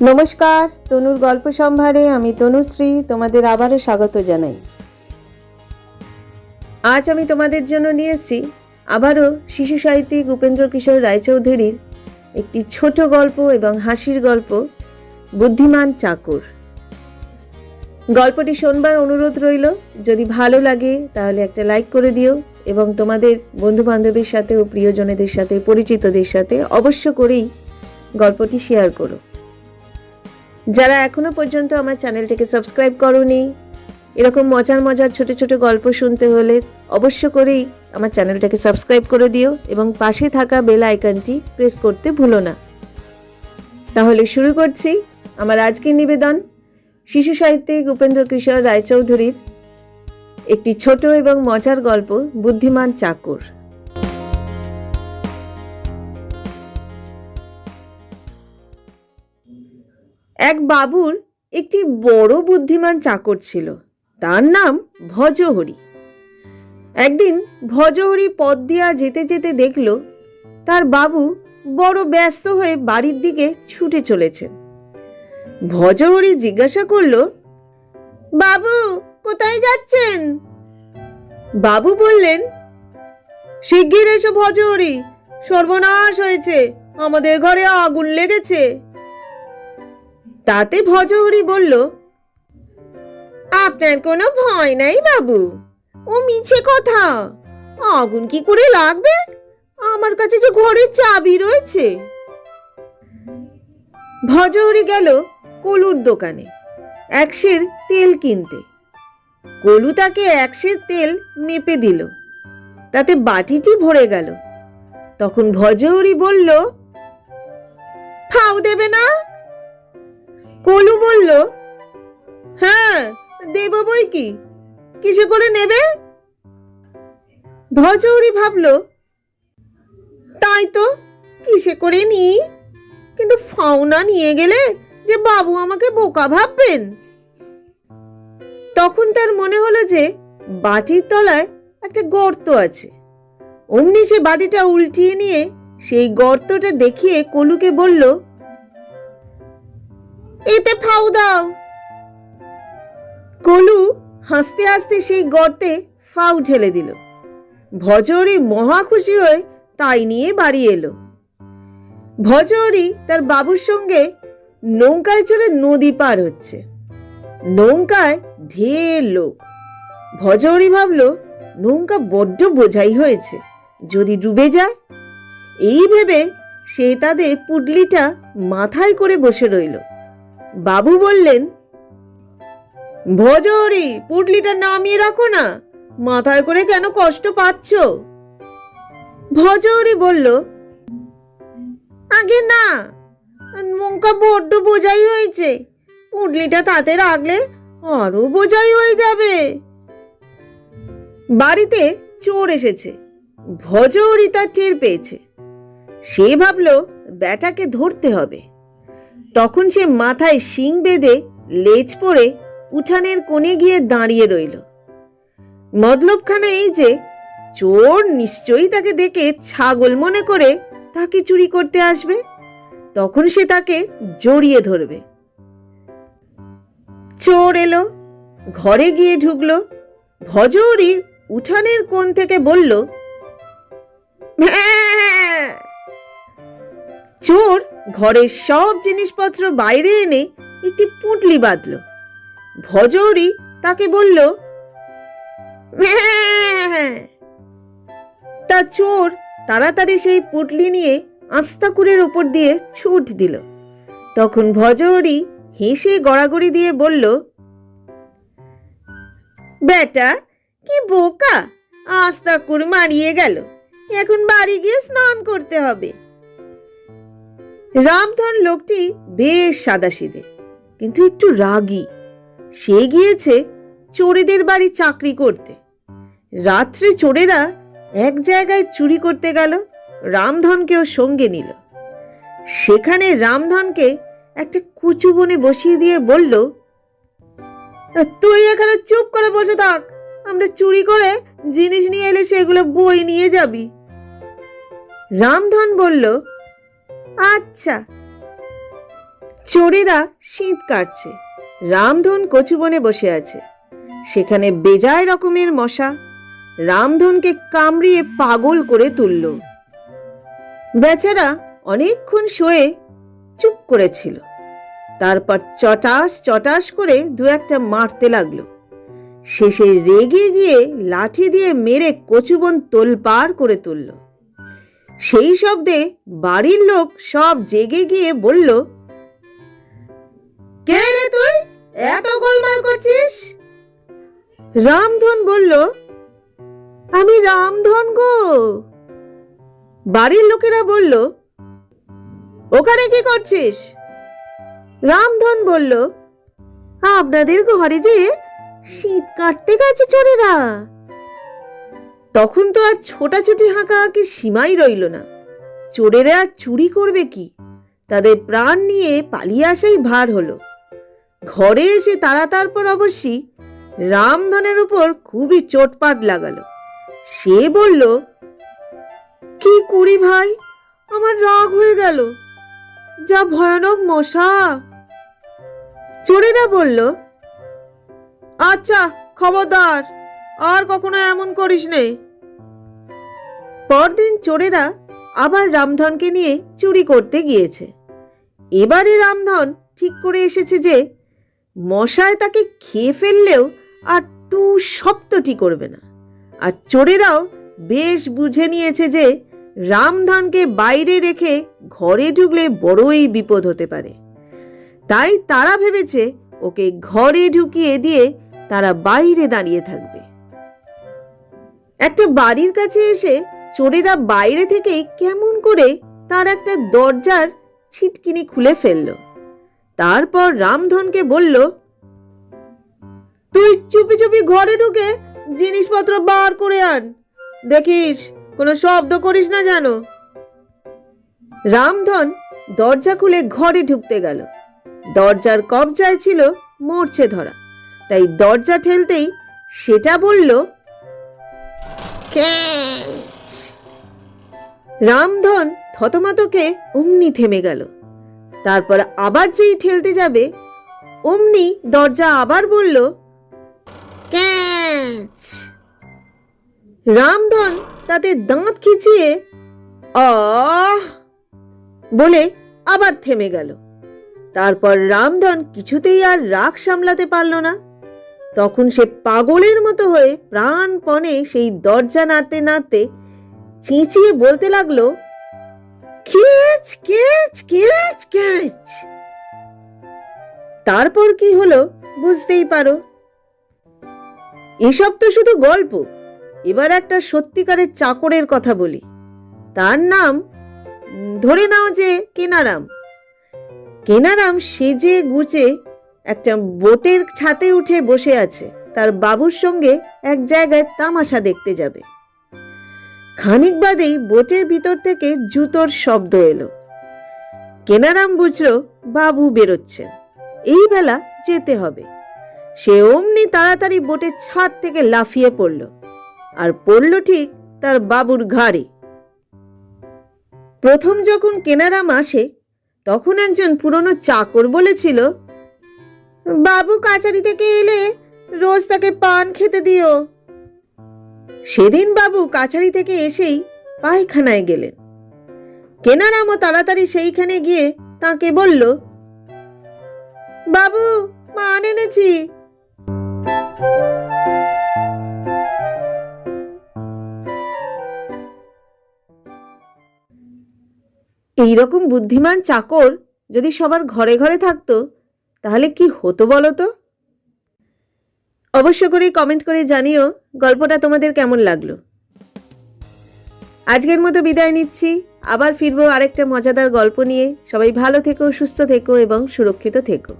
নমস্কার, তনুর গল্প সম্ভারে আমি তনুশ্রী, তোমাদের আবারও স্বাগত জানাই। আজ আমি তোমাদের জন্য নিয়ে এসেছি আবারও শিশু সাহিত্যিক উপেন্দ্র কিশোর রায়চৌধুরীর একটি ছোট গল্প এবং হাসির গল্প, বুদ্ধিমান চাকর। গল্পটি শোনবার অনুরোধ রইল, যদি ভালো লাগে তাহলে একটা লাইক করে দিও এবং তোমাদের বন্ধু বান্ধবের সাথে ও প্রিয়জনেদের সাথে, পরিচিতদের সাথে অবশ্য করেই গল্পটি শেয়ার করো। যারা এখনও পর্যন্ত আমার চ্যানেলটিকে সাবস্ক্রাইব করনি, এরকম মজার মজার ছোট ছোট গল্প শুনতে হলে অবশ্য করেই আমার চ্যানেলটাকে সাবস্ক্রাইব করে দিও এবং পাশে থাকা বেল আইকনটি প্রেস করতে ভুলো না। তাহলে শুরু করছি আমার আজকের নিবেদন। শিশু সাহিত্যিক উপেন্দ্র কিশোর রায়চৌধুরীর একটি ছোট এবং মজার গল্প, বুদ্ধিমান চাকর। এক বাবুর একটি বড় বুদ্ধিমান চাকর ছিল। তার নাম ভজহরি। একদিন ভজহরি পথ দিয়া যেতে যেতে দেখল, তার বাবু বড় ব্যস্ত হয়ে বাড়ির দিকে ছুটে চলেছেন। ভজহরি জিজ্ঞাসা করল, বাবু, কোথায় যাচ্ছেন? বাবু বললেন, শিগগির এসো ভজহরি, সর্বনাশ হয়েছে, আমাদের ঘরে আগুন লেগেছে। তাতে ভজহরি বলল, আপনার কোনো ভয় নাই বাবু। ও মিছে কথা। আগুন কি করে লাগবে? আমার কাছে যে ঘরের চাবি রয়েছে। ভজহরি গেল কলুর দোকানে একশের তেল কিনতে। কলু তাকে একশের তেল মেপে দিল। তাতে বাটিটি ভরে গেল। তখন ভজহরি বলল ফাউ দেবে না। বলল হ্যাঁ দেব বই কি? কিসে করে নেবে? ভজৌরি ভাবল, তাই তো, কিসে করে নি কিন্তু ফাউনা নিয়ে গেলে যে বাবু আমাকে বোকা ভাববেন? তখন তার মনে হলো যে বাটির তলায় একটা গর্ত আছে। অমনি সে বাটিটা উল্টিয়ে নিয়ে সেই গর্তটা দেখিয়ে কলুকে বলল এতে ফাউ দাও। কলু হাসতে হাসতে সেই গর্তে ফাউ ঢেলে দিল। ভজরি মহা খুশি হয়ে তাই নিয়ে বাড়ি এলো। ভজরি তার বাবুর সঙ্গে নৌকায় চড়ে নদী পার হচ্ছে। নৌকায় ঢের লোক। ভজহরি ভাবল, নৌকা বড্ড বোঝাই হয়েছে, যদি ডুবে যায়? এই ভেবে সে তাদের পুডলিটা মাথায় করে বসে রইল। বাবু বললেন ভজহরি পুটলিটা নামিয়ে রাখো না, মাথায় করে কেন কষ্ট পাচ্ছ? ভজহরি বলল, আগে না, নৌকা বড্ড বোঝাই হয়েছে, পুটলিটা তাতে রাখলে আরও বোঝাই হয়ে যাবে। বাড়িতে চোর এসেছে ভজহরি তার টের পেয়েছে, সে ভাবল, ব্যাটাকে ধরতে হবে। তখন সে মাথায় শিং বেঁধে লেজ পরে উঠানের কোণে গিয়ে দাঁড়িয়ে রইল। মতলবখানা এই যে, চোর নিশ্চয়ই তাকে দেখে ছাগল মনে করে তাকে চুরি করতে আসবে। তখন সে তাকে জড়িয়ে ধরবে। চোর এলো, ঘরে গিয়ে ঢুকলো ভজহরি উঠানের কোণ থেকে বলল "ভ্যাঁ!" চোর ঘরের সব জিনিসপত্র বাইরে এনে একটি পুঁটলি বাঁধল। ভজহরি তাকে বলল "ম্যাঁ!" তা চোর তাড়াতাড়ি সেই পুটলি নিয়ে আস্তাকুরের ওপর দিয়ে ছুট দিল। তখন ভজহরি হেসে গড়াগড়ি দিয়ে বলল, বেটা, কি বোকা? আস্তাকুর মারিয়ে গেল। এখন বাড়ি গিয়ে স্নান করতে হবে। রামধন লোকটি বেশ সাদাসিদে কিন্তু একটু রাগী। সে গিয়েছে চোরেদের বাড়ি চাকরি করতে। রাত্রে চোরেরা এক জায়গায় চুরি করতে গেল, রামধনকেও সঙ্গে নিল। সেখানে রামধনকে একটা কুচু বনে বসিয়ে দিয়ে বলল তুই এখানে চুপ করে বসে থাক। আমরা চুরি করে জিনিস নিয়ে এলে সেগুলো বই নিয়ে যাবি। রামধন বলল আচ্ছা। চোরেরা শীত কাটছে। রামধন কচুবনে বসে আছে। সেখানে বেজায় রকমের মশা। রামধনকে কামড়িয়ে পাগল করে তুলল। বেচারা অনেকক্ষণ শোয়ে চুপ করেছিল। তারপর চটাস চটাস করে দু একটা মারতে লাগল। শেষে রেগে গিয়ে লাঠি দিয়ে মেরে কচুবন তোলপাড় করে তুলল। সেই শব্দে বাড়ির লোক সব জেগে গিয়ে বলল, কে রে তুই? এত গোলমাল করছিস? রামধন বলল, আমি রামধন গো। বাড়ির লোকেরা বলল, ওখানে কি করছিস? রামধন বলল, আপনাদের ঘরে যে শীত কাটতে গেছে চোরেরা। তখন তো আর ছোটাছুটি হাঁকা হাঁকাহাঁকি সীমাই রইল না। চোরেরা আর চুরি করবে কি? তাদের প্রাণ নিয়ে পালিয়ে আসাই ভার হলো। ঘরে এসে তারা তারপর অবশ্যই রামধনের উপর খুবই চোটপাট লাগালো। সে বলল, কি করি ভাই, আমার রাগ হয়ে গেল। যা ভয়ানক মশা। চোরেরা বলল আচ্ছা খবরদার, আর কখনো এমন করিস নে। পরদিন চোরেরা আবার রামধনকে নিয়ে চুরি করতে গিয়েছে। এবারে রামধন ঠিক করে এসেছে যে, মশায় তাকে খেয়ে ফেললেও আর টু সপ্তটি করবে না। আর চোরেরাও বেশ বুঝে নিয়েছে যে, রামধনকে বাইরে রেখে ঘরে ঢুকলে বড়ই বিপদ হতে পারে। তাই তারা ভেবেছে ওকে ঘরে ঢুকিয়ে দিয়ে তারা বাইরে দাঁড়িয়ে থাকবে। একটা বাড়ির কাছে এসে চোরেরা বাইরে থেকেই কেমন করে তার একটা দরজার ছিটকিনি খুলে ফেলল। তারপর রামধনকে বলল, তুই চুপি চুপি ঘরে ঢুকে জিনিসপত্র বার করে আন। দেখিস, কোনো শব্দ করিস না জানো রামধন দরজা খুলে ঘরে ঢুকতে গেল। দরজার কবজায় ছিল মরছে ধরা। তাই দরজা ঠেলতেই সেটা বলল "ক্যাচ!" রামধন থতমতকে অমনি থেমে গেল। তারপর আবার যেই ঠেলতে যাবে, অমনি দরজা আবার বলল, ক্যাচ! রামধন তাতে দাঁত খিচিয়ে, আহ! বলে আবার থেমে গেল। তারপর রামধন কিছুতেই আর রাগ সামলাতে পারল না। তখন সে পাগলের মতো হয়ে প্রাণপণে সেই দরজা নাড়তে নাড়তে চেঁচিয়ে বলতে লাগল, কেচ কেচ কেচ কেচ! তারপর কি হলো বুঝতেই পারো। এসব তো শুধু গল্প, এবার একটা সত্যিকারের চাকরের কথা বলি। তার নাম, ধরে নাও যে কেনারাম। কেনারাম সেজে গুচে একটা বোটের ছাতে উঠে বসে আছে, তার বাবুর সঙ্গে এক জায়গায় তামাশা দেখতে যাবে। খানিক বাদেই বোটের ভিতর থেকে জুতোর শব্দ এলো। কেনারাম বুঝলো, বাবু বেরোচ্ছেন। এই বেলা যেতে হবে। সে অমনি তাড়াতাড়ি বোটের ছাদ থেকে লাফিয়ে পড়ল। আর পড়ল ঠিক তার বাবুর ঘাড়ে। প্রথম যখন কেনারাম আসে, তখন একজন পুরনো চাকর বলেছিল, বাবু কাছারি থেকে এলে রোজ তাকে পান খেতে দিও। সেদিন বাবু কাছারি থেকে এসেই পায়খানায় গেলেন। কেনারামও তাড়াতাড়ি সেইখানে গিয়ে তাকে বলল, বাবু পান এনেছি। এইরকম বুদ্ধিমান চাকর যদি সবার ঘরে ঘরে থাকতো, তাহলে কি হতো বলো তো? অবশ্য করে কমেন্ট করে জানিও গল্পটা তোমাদের কেমন লাগল। আজকের মতো বিদায় নিচ্ছি, আবার ফিরবো আরেকটা মজাদার গল্প নিয়ে। সবাই ভালো থেকো, সুস্থ থেকো এবং সুরক্ষিত থেকো।